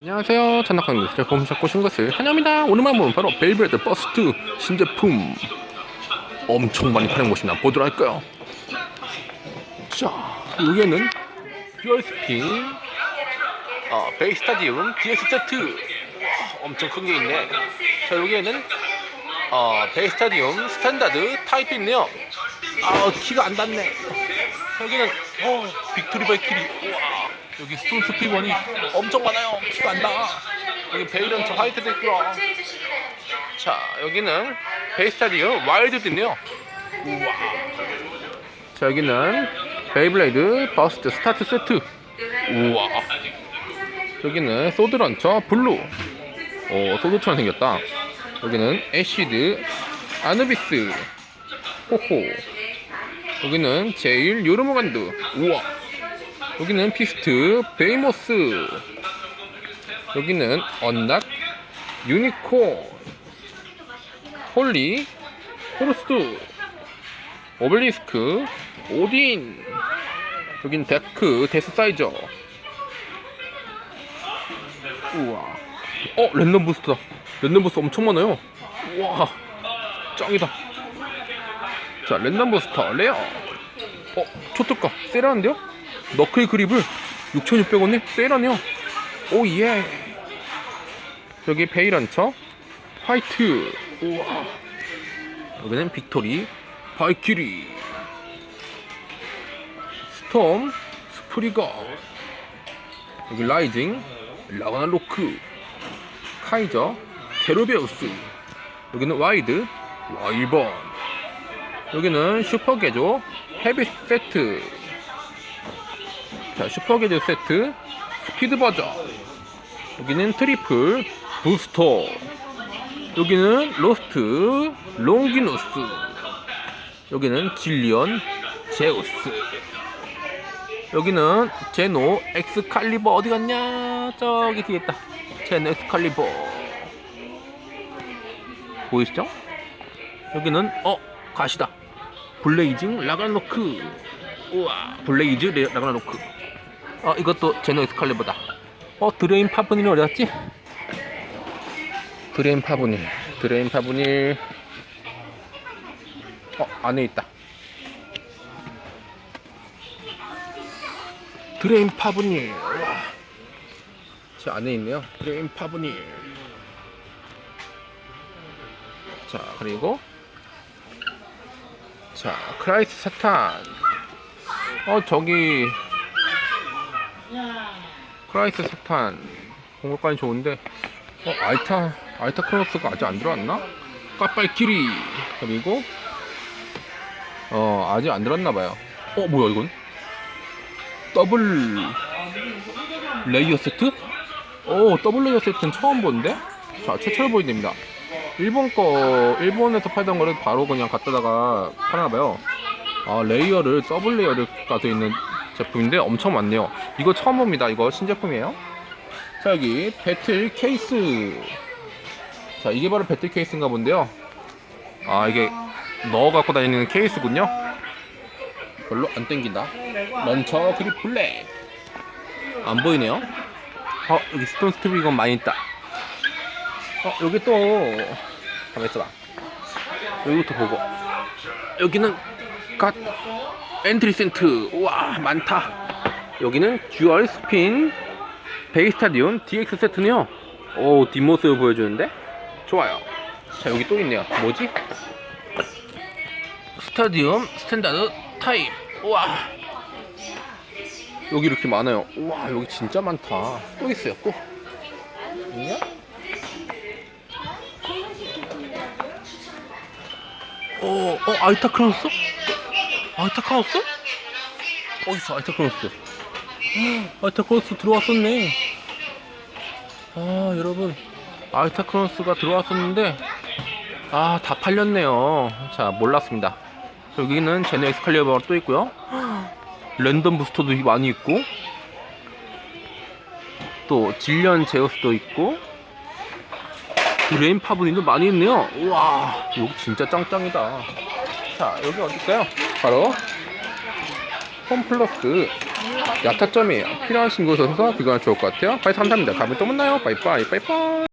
안녕하세요 찬낙강입니다. 제가 검사 꼬신 것을 환영합니다. 오늘만 보면 바로 벨브레드 버스트 신제품. 엄청 많이 파는 곳이나 보도록 할까요? 자 여기에는 듀얼스핀 어, 베이스타디움 DS 세트 엄청 큰 게 있네. 자 여기에는 어, 베이스타디움 스탠다드 타입이 있네요. 아 키가 안 닿네. 여기는 어 빅토리 바이키리. 우와 여기 스톤 스피번이 엄청 많아요. 닿아 여기 베이런트 화이트도 있고요. 자 여기는 베이스타디움 와일드도 있네요. 우와. 자 여기는 베이블레이드 버스트 스타트 세트. 우와. 여기는 소드런처 블루. 오 소드처럼 생겼다. 여기는 애쉬드 아누비스. 호호. 여기는 제일 요르모간드. 우와 여기는 피스트 베이모스. 여기는 언락 유니콘 홀리 호르스트 오벨리스크 오딘. 여긴 데크 데스사이저. 우와. 어 랜덤 부스트다. 랜덤 부스트 엄청 많아요. 우와. 짱이다. 자 랜덤 부스터 레어. 어 초특가. 세일하는데요? 너클 그립을 6,600원에 세일하네요. 오 예. 여기 베이런처 화이트. 우와. 여기는 빅토리 바이키리. 스톰 스프리거. 여기 라이징 라가나 로크. 카이저 테르베우스. 여기는 와이드 와이번. 여기는 슈퍼게조 헤비 세트 자 슈퍼게조 세트 스피드 버전. 여기는 트리플 부스터. 여기는 로스트 롱기노스. 여기는 질리언 제우스. 여기는 제노 엑스칼리버. 어디 갔냐? 저기 뒤에 있다. 제노 엑스칼리버. 보이시죠? 여기는 어 가시다. 블레이징 라가노크 우와. 블레이즈 레- 라가노크. 어 이것도 제노 엑스칼리버다. 어 드레인 파브닐이 어디 갔지? 드레인 파브닐 드레인 파브닐. 어 안에 있다. 드레인 파브닐. 제 안에 있네요. 드레인 파브닐. 자 그리고 자 크라이스 사탄 어 저기 크라이스 사탄 공격관이 좋은데 어 알타 알타 크로스가 아직 안 들어왔나? 까빨키리 그리고 어 아직 안 들어왔나 봐요 어 뭐야 이건 더블 레이어 세트? 오 더블 레이어 세트는 처음 보는데 자 최초로 보여드립니다 일본 거 일본에서 팔던 거를 바로 그냥 갖다다가 파나봐요. 아 레이어를 더블 레이어를 가져 있는 제품인데 엄청 많네요. 이거 처음 봅니다. 이거 신제품이에요. 자 여기 배틀 케이스. 자 이게 바로 배틀 케이스인가 본데요. 아 이게 넣어 갖고 다니는 케이스군요. 별로 안 땡긴다. 런처 그립 블랙. 안 보이네요. 어 여기 스톤 스트립 이건 많이 있다. 어 여기 또 가만 있어봐 여기부터 보고 여기는 갓 엔트리 센트. 우와 많다. 여기는 듀얼 스핀 베이스타디움 DX 세트네요. 오 뒷모습을 보여주는데? 좋아요. 자 여기 또 있네요. 뭐지? 스타디움 스탠다드 타입 우와. 여기 이렇게 많아요. 우와 여기 진짜 많다. 또 있어요 또. 있냐? 어, 어, 아이타 크라우스? 아이타 크라우스? 어딨어, 아이타 크라우스? 아이타 크라우스 들어왔었네. 아, 여러분. 아이타 크라우스가 들어왔었는데, 아, 다 팔렸네요. 자, 몰랐습니다. 여기는 제네 엑스칼리버가 또 있고요. 랜덤 부스터도 많이 있고, 또, 질리언 제우스도 있고, 드레인 파브린도 많이 있네요. 우와, 여기 진짜 짱짱이다. 자, 여기 어딜까요? 바로 홈플러스 야타점이 필요하신 곳에서 비교하면 좋을 것 같아요. 빠이 감사합니다. 다음에 또 만나요. 빠이빠이 빠이빠이.